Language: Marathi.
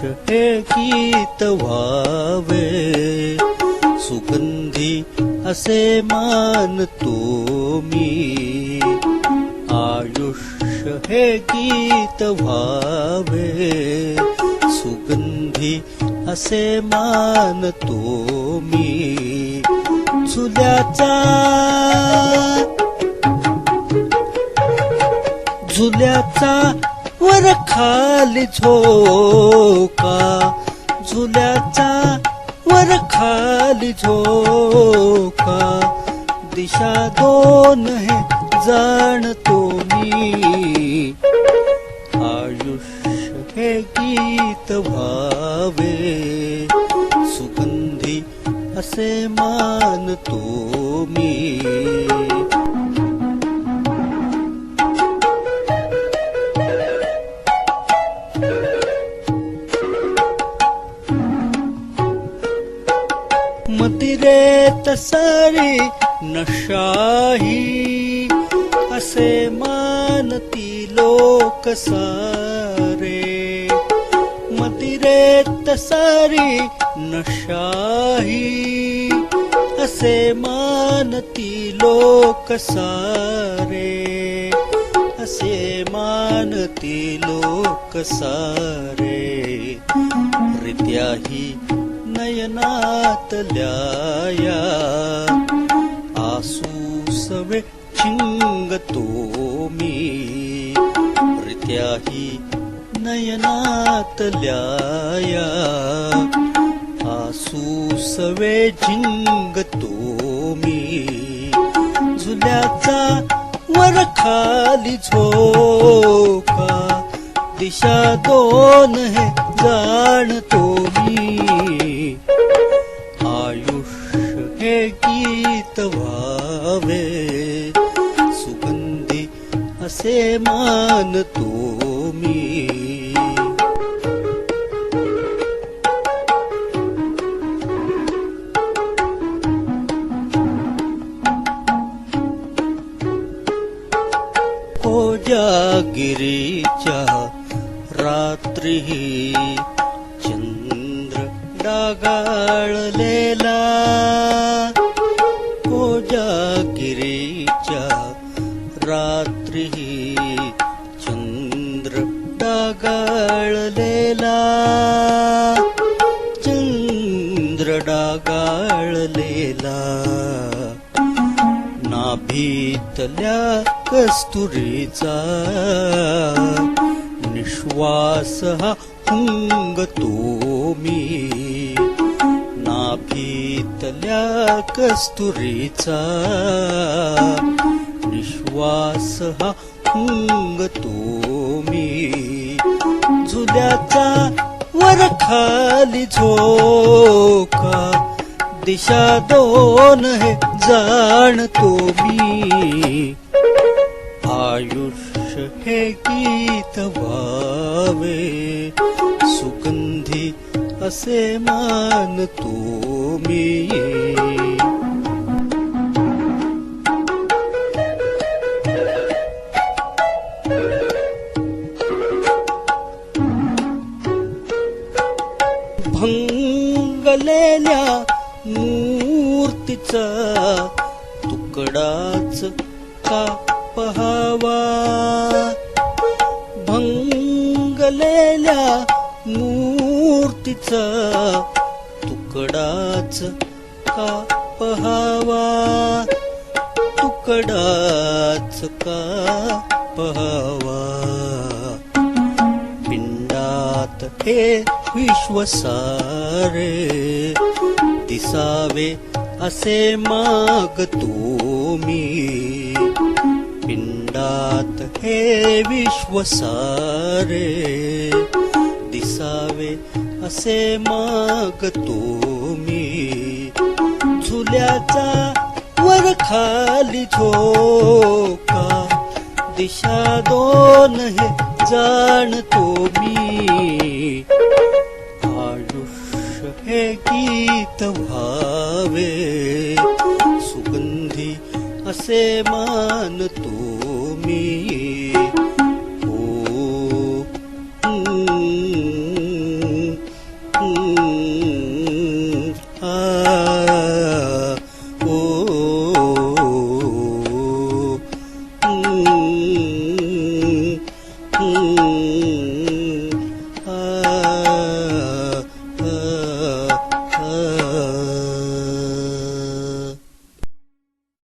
आयुष्य हे गीत व्हावे सुगंधी असे मानतो मी आयुष्य हे गीत व्हावे सुगंधी असे मानतो मी झुल्याचा झुल्याचा वर खाली झोका. झुल्याचा वर खाली झोका. दिशा दोन हे जाणतो मी. आयुष्य हे गीत व्हावे. सुगंधी असे मानतो मी. सारी नशाही असे मानती लोक सारे. मदिरेत सारी नशाही असे मानती लोक सारे. असे मानती लोक सारे. रित्याही नयनातल्या सांगतो मी. प्रत्याही नयनातल्या या आसू सवे झिंगतो मी. झुल्याचा वर खाली झोका. दिशा दोन हे जाणतो मी. आयुष्य हे गीत व्हावे. असे मानतो हो मी कोजागिरीच्या रात्री चंद्र डागाळलेला. रात्री चंद्र डागाळलेला चंद्र डागाळलेला नाभीतल्या कस्तुरीचा। निश्वास हा हुंगतो मी। नाभीतल्या कस्तुरीचा निश्वास हा हुंगतो मी. झुल्याचा वर खाली झोका दिशा दोन हे जाणतो मी. आयुष्य हे गीत व्हावे सुगंधी असे मानतो मी. तिचा तुकडाच का पहावा भंगलेल्या मूर्तीचा तुकडाच का पहावा तुकडाच का पहावा पिंडात हे विश्व सारे दिसावे असे मागतो मी पिंडात हे विश्व सारे दिसावे असे मागतो मी झुल्याचा वर खाली झोका दिशा दोन हे जाणतो मी गीत वाव सुगन्धि मानतो मी ओ